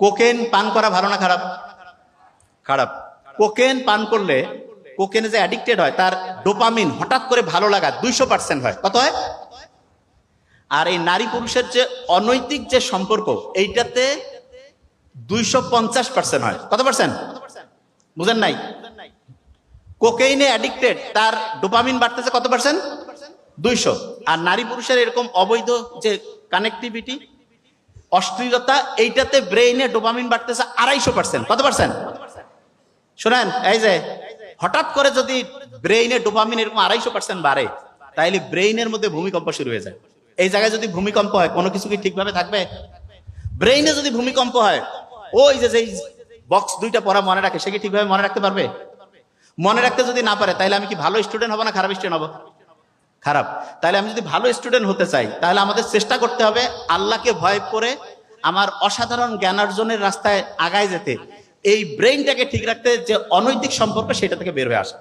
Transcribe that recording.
Cocaine পান করা না খারাপ? খারাপ। কোকেন পান করলে কোকেনে যে অ্যাডিক্টেড হয়, তার ডোপামিন হঠাৎ করে ভালো লাগা দুইশো পার্সেন্ট হয়। কত হয়? আর এই নারী পুরুষের যে অনৈতিক যে সম্পর্ক, এইটাতে দুইশো পঞ্চাশ পার্সেন্ট হয়। কত পার্সেন্ট বুঝেন নাই? কোকেইনে অ্যাডিক্টেড তার ডোপামিন বাড়তেছে কত পার্সেন্ট দুইশো। আর নারী পুরুষের এরকম অবৈধ যে কানেক্টিভিটি অশ্লীলতা এইটাতে ব্রেইনে ডোপামিন বাড়তেছে আড়াইশো পার্সেন্ট কত পার্সেন্ট শোনেন, এই যে, হঠাৎ করে যদি ব্রেইনে ডোপামিন এরকম আড়াইশো পার্সেন্ট বাড়ে, তাইলে ব্রেইনের মধ্যে ভূমিকম্প শুরু হয়ে যায়। এই জায়গায় যদি ভূমিকম্প হয়, কোনো কিছু কি ঠিকভাবে থাকবে? ব্রেইনে যদি ভূমিকম্প হয়, ওই যে, যেই বক্স দুইটা পড়া মনে রাখে, সে কি ঠিকভাবে মনে রাখতে পারবে? মনে রাখতে যদি না পারে তাহলে আমি কি ভালো স্টুডেন্ট হব না খারাপ স্টুডেন্ট হব? খারাপ। তাহলে আমি যদি ভালো স্টুডেন্ট হতে চাই, তাহলে আমাদের চেষ্টা করতে হবে আল্লাহকে ভয় করে আমার অসাধারণ জ্ঞানার্জনের রাস্তায় আগায় যেতে। এই ব্রেইনটাকে ঠিক রাখতে যে অনৈতিক সম্পর্ক সেটা থেকে বের হয়ে আসা।